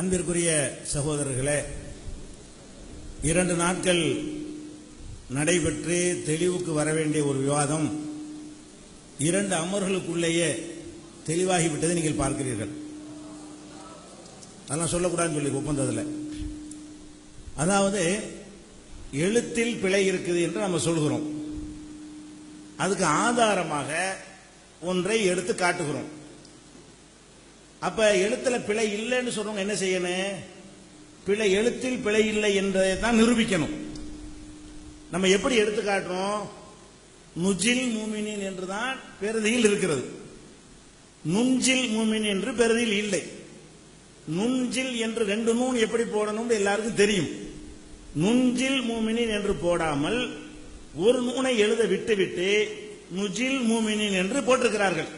அன்பிற்குரிய சகோதரர்களே இரண்டு நாட்கள் நடைபெற்று தெளிவுக்கு வர வேண்டிய ஒரு விவாதம் இரண்டு அமர்களுக்குள்ளேயே தெளிவாகிவிட்டதை நீங்கள் பார்க்கிறீர்கள். அதெல்லாம் சொல்லக்கூடாதுன்னு சொல்லி ஒப்பந்தத்தில் அதாவது எழுத்தில் பிழை இருக்குது என்று நம்ம சொல்கிறோம். அதுக்கு ஆதாரமாக ஒன்றை எடுத்து காட்டுகிறோம். அப்ப எழுத்துல பிழை இல்லைன்னு சொல்றவங்க என்ன செய்யணும் பிழை எழுத்தில் பிழை இல்லை என்றதை தான் நிரூபிக்கணும். நம்ம எப்படி எடுத்து காட்டுறோம்? நுஜில் மூமினின் என்றுதான் பெருதியில் இருக்கிறது. நுஞ்சில் மூமின் என்று பெருதியில் இல்லை. நுஞ்சில் என்று ரெண்டு நூன் எப்படி போடணும்னு எல்லாருக்கும் தெரியும். நுஞ்சில் மூமினின் என்று போடாமல் ஒரு நூனை எழுத விட்டுவிட்டு நுஜில் மூமினின் என்று போட்டிருக்கிறார்கள்.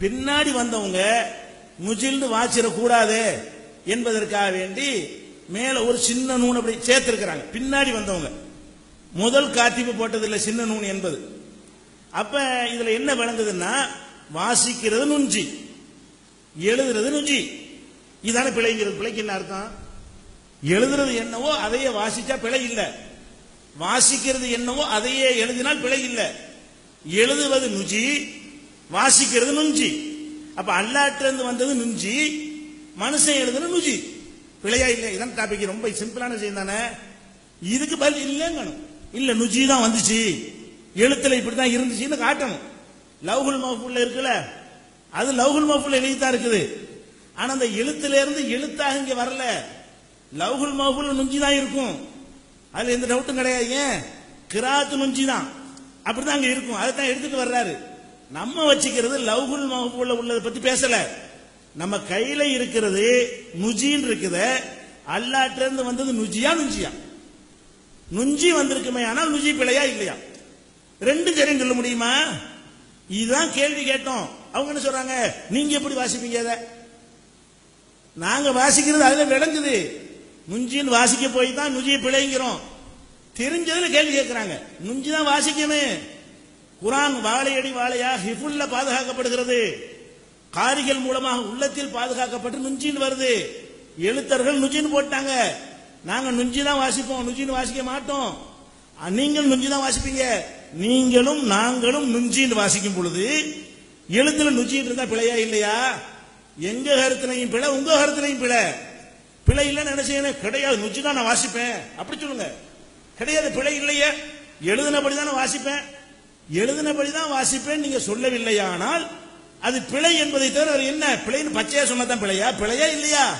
பின்னாடி வந்தவங்க முஜில்னு வாச்சிடக்கூடாது என்பதற்காக வேண்டி மேல ஒரு சின்ன நூன் அப்படி சேர்த்திருக்கிறாங்க. பின்னாடி வந்தவங்க. முதல் காத்திப்பு போட்டதில்லை சின்ன நூன் என்பது. அப்ப இதுல என்ன விளங்குதுன்னா வாசிக்கிறது நுஞ்சி. எழுதுறது நுஞ்சி. இதான பிழைங்கிறது. பிழைக்கு என்ன அர்த்தம்? எழுதுறது என்னவோ அதையே வாசிச்சா பிழை இல்லை. வாசிக்கிறது என்னவோ அதையே எழுதினால் பிழை இல்லை. எழுதுவது நுஜி வாசிக்கிறது நுஞ்சி. அப்ப அல்லாட்டிலிருந்து வந்தது நுஞ்சி மனுஷன் எழுதுன நுஜி. பிழையா இல்லை இதான் டாபிக் ரொம்ப சிம்பிளான விஷயம் தானே. இதுக்கு பதில் இல்லைங்கணும். இல்ல நுஜி தான் வந்துச்சு. எழுத்துல இப்படிதான் இருந்துச்சுன்னு காட்டணும். லவ்ஹுல் மஹ்பூல்ல இருக்குல்ல? அது லவ்ஹுல் மஹ்பூல்ல எழுதித்தான் இருக்குது. ஆனா அந்த எழுத்துல இருந்து எழுத்தாக இங்க வரல. லவ்ஹுல் மஹ்பூல் நுஞ்சி தான் இருக்கும். அதுல எந்த டவுட்டும் கிடையாது. ஏன்? கிராத்து நுஞ்சி தான். அப்படிதான் அங்க இருக்கும். அதை தான் எடுத்துட்டு வர்றாரு. நம்ம வச்சுக்கிறது லவ்குல் மகபூல உள்ளதை பத்தி பேசல. நம்ம கையில இருக்கிறது நுஜின்னு இருக்குது அல்லாட்ட இருந்து வந்தது நுஜியா நுஞ்சியா? நுஞ்சி வந்திருக்குமே ஆனால் நுஜி பிழையா இல்லையா? ரெண்டு சரியும் சொல்ல முடியுமா? இதுதான் கேள்வி கேட்டோம். அவங்க என்ன சொல்றாங்க? நீங்க எப்படி வாசிப்பீங்க அதை? நாங்க வாசிக்கிறது அதுல விளங்குது. நுஞ்சின்னு வாசிக்க போய் தான் நுஜியை பிழைங்கிறோம். தெரிஞ்சதுல கேள்வி கேட்கிறாங்க. நுஞ்சி தான் வாசிக்கணும். குரான் வாழையடி வாழையா ஹிஃபுல்ல பாதுகாக்கப்படுகிறது. காரிகள் மூலமாக உள்ளத்தில் பாதுகாக்கப்பட்டு நுஞ்சின்னு வருது. எழுத்தர்கள் நுஞ்சின்னு போட்டாங்க. நாங்க நுஞ்சி தான் வாசிப்போம் நுஞ்சின்னு வாசிக்க மாட்டோம். நீங்கள் நுஞ்சி தான் வாசிப்பீங்க. நீங்களும் நாங்களும் நுஞ்சின்னு வாசிக்கும் பொழுது எழுத்துல நுஞ்சின்னு இருந்தா பிழையா இல்லையா? எங்க கருத்தினையும் பிழை உங்க கருத்தினையும் பிழை. பிழை இல்லைன்னு என்ன கிடையாது நுஞ்சி தான் நான் வாசிப்பேன். அப்படி சொல்லுங்க. கிடையாது பிழை இல்லையே. எழுதினபடி தானே வாசிப்பேன். எழுதினபடி தான் வாசிப்பேன் நீங்க சொல்லவில்லையானால் அது பிழை என்பதை தவிர அவர் என்ன? பிழைன்னு பச்சையா சொன்னதான் பிழையா? பிழையா இல்லையா?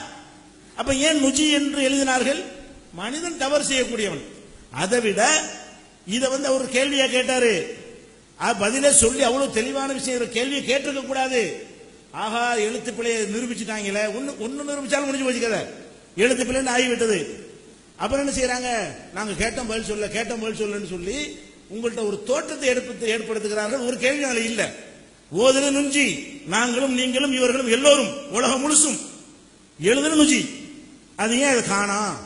அப்ப ஏன் நுஜி என்று எழுதினார்கள்? மனிதன் தவறு செய்யக்கூடியவன். அதை விட இதை வந்து அவர் கேள்வியா கேட்டாரு. பதிலே சொல்லி அவ்வளவு தெளிவான விஷயம் கேள்வியை கேட்டிருக்க கூடாது. ஆஹா எழுத்து பிழையை நிரூபிச்சுட்டாங்களே. ஒன்னு ஒன்னு நிரூபிச்சாலும் முடிஞ்சு போச்சு கதை. எழுத்து பிள்ளைன்னு ஆகிவிட்டது. அப்புறம் என்ன செய்யறாங்க நாங்க கேட்டோம் பதில் சொல்ல கேட்டோம் பதில் சொல்லன்னு சொல்லி உங்கள்கிட்ட ஒரு தோற்றத்தை ஏற்படுத்த ஏற்படுத்துகிறார்கள். ஒரு கேள்வி இல்ல. ஓதுன நுஞ்சி நாங்களும் நீங்களும் இவர்களும் எல்லோரும் உலகம் முழுசும் எழுதுன நுஞ்சி. அது ஏன் அது காணோம்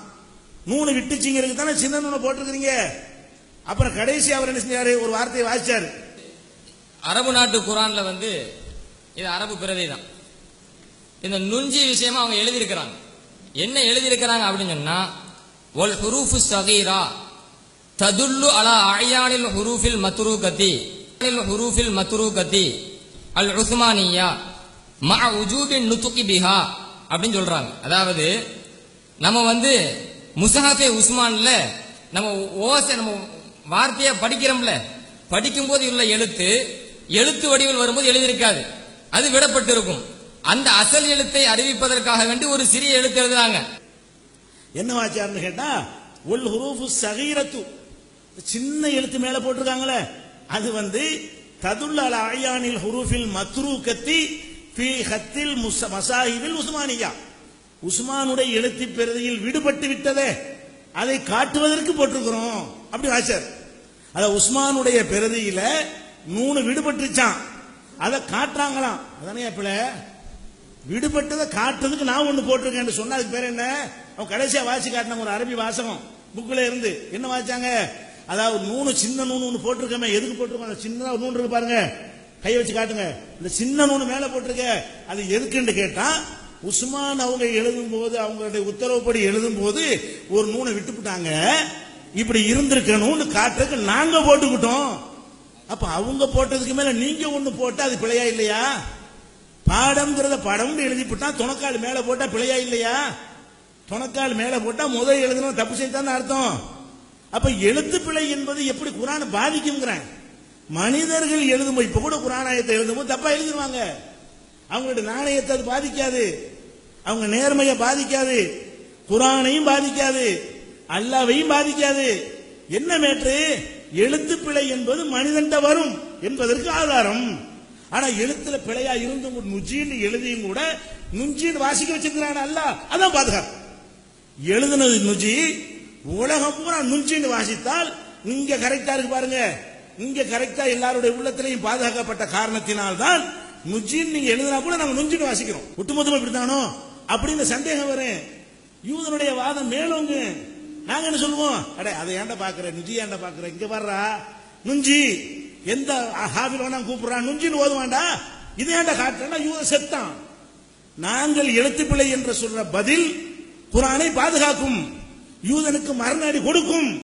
நூனு விட்டுச்சிங்கிறதுக்கு தானே சின்ன நூனை போட்டிருக்கிறீங்க. அப்புறம் கடைசி அவர் என்ன செஞ்சாரு? ஒரு வார்த்தையை வாசிச்சாரு. அரபு நாட்டு குரான்ல வந்து இது அரபு பிரதி தான். இந்த நுஞ்சி விஷயமா அவங்க எழுதியிருக்கிறாங்க. என்ன எழுதியிருக்கிறாங்க அப்படின்னு சொன்னா ஒல் ஹுரூஃபு சகீரா ததுல்லு அலா அயானில் ஹுரூஃபில் மத்ரூகதி ஹுரூஃபில் மத்ரூகதி அல் உஸ்மானியா. மா உஜூபின் நுத்துக்கி பிஹா. அப்படின்னு சொல்றாங்க. அதாவது நம்ம வந்து முசஹாஃபே உஸ்மான்ல நம்ம ஓசை நம்ம வார்த்தையா படிக்கிறோம்ல. படிக்கும்போது உள்ள எழுத்து எழுத்து வடிவில் வரும்போது எழுதியிருக்காது. அது விடப்பட்டு இருக்கும் அந்த அசல் எழுத்தை அறிவிப்பதற்காக வேண்டி ஒரு சிறிய எழுத்து எழுதுறாங்க. என்ன வாச்சாருன்னு கேட்டா உல் ஹுரூஃபு சகீரத்து. சின்ன எழுத்து மேல போட்டிருக்காங்களே. அது வந்து ததுல்ல அல ஆயானில் ஹுரூஃபில் மத்ரூகத்தி பி ஹத்தில் மசாஹிபில் உஸ்மானியா. உஸ்மானுடைய எழுத்து பிரதியில் விடுபட்டு விட்டதே. அதை காட்டுவதற்கு போட்டிருக்கிறோம். அப்படி வாச்சார் அத உஸ்மானுடைய பிரதியில நூனு விடுபட்டுச்சான் அதை காட்டுறாங்களாம். அதானே பிள்ளை? விடுபட்டதை காட்டுறதுக்கு நான் ஒண்ணு போட்டிருக்கேன் சொன்ன அதுக்கு பேர் என்ன? அவன் கடைசியா வாசி காட்டின ஒரு அரபி வாசகம். புக்கில் இருந்து. என்ன வாசிச்சாங்க? அதாவது நூனு சின்ன நூனு ஒன்று போட்டிருக்கமே. எதுக்கு போட்டிருக்கோம்? அந்த நூன் இருக்கு பாருங்க. கை வச்சு காட்டுங்க. இந்த சின்ன நூனு மேலே போட்டிருக்க. அது எதுக்குன்னு கேட்டால் உஸ்மான் அவங்க எழுதும் போது அவங்களுடைய உத்தரவுப்படி எழுதும் போது ஒரு நூனை விட்டுப்புட்டாங்க இப்படி இருந்திருக்கணும்னு காட்டுறதுக்கு நாங்க போட்டுக்கிட்டோம். அப்ப அவங்க போட்டதுக்கு மேல நீங்க ஒண்ணு போட்டா அது பிழையா இல்லையா? பாடம்ங்கிறத படம்னு எழுதிவிட்டா துணக்கால் மேல போட்டா பிழையா இல்லையா? துணக்கால் மேல போட்டா முதல் எழுதணும் தப்பு செய்தான் அர்த்தம். அப்ப எழுத்து பிழை என்பது எப்படி குரான் பாதிக்குங்கிறேன் மனிதர்கள் எழுதும் இப்ப கூட குரானாயத்தை எழுதும்போது தப்பா எழுதிருவாங்க. அவங்களுடைய நாணயத்தை அது பாதிக்காது. அவங்க நேர்மையை பாதிக்காது. குரானையும் பாதிக்காது. அல்லாவையும் பாதிக்காது. என்ன மேற்று எழுத்து பிழை என்பது மனிதன்ட வரும் என்பதற்கு ஆதாரம். ஆனா எழுத்துல பிழையா இருந்தும் கூட நுஜின்னு எழுதியும் கூட நுஞ்சின்னு வாசிக்க வச்சிருக்கிறான் அல்ல அதான் பாதுகாப்பு. எழுதுனது நுஜி உலகம் பூரா நுஞ்சின்னு வாசித்தால் இங்க கரெக்டா இருக்கு பாருங்க. இங்க கரெக்டா எல்லாருடைய உள்ளத்திலையும் பாதுகாக்கப்பட்ட காரணத்தினால் தான் நுஜின்னு நீங்க எழுதினா கூட நாங்க நுஞ்சின்னு வாசிக்கிறோம். ஒட்டுமொத்தமா இப்படித்தானோ? அப்படின்னு சந்தேகம் வரும். யூதனுடைய வாதம் மேலோங்க. நாங்க என்ன சொல்லுவோம்? அடே அதை ஏன்டா பாக்குற நுஜி ஏண்ட பாக்குற இங்க வர்றா நுஞ்சி. எந்த ஹாபில் வேணா கூப்பிடுறான் நுஞ்சின்னு ஓதுவான்டா. இது ஏண்ட காட்டுறா யூத செத்தான். நாங்கள் எழுத்து என்று சொல்ற பதில் குரானை பாதுகாக்கும். யூதனுக்கு மரண அடி கொடுக்கும்.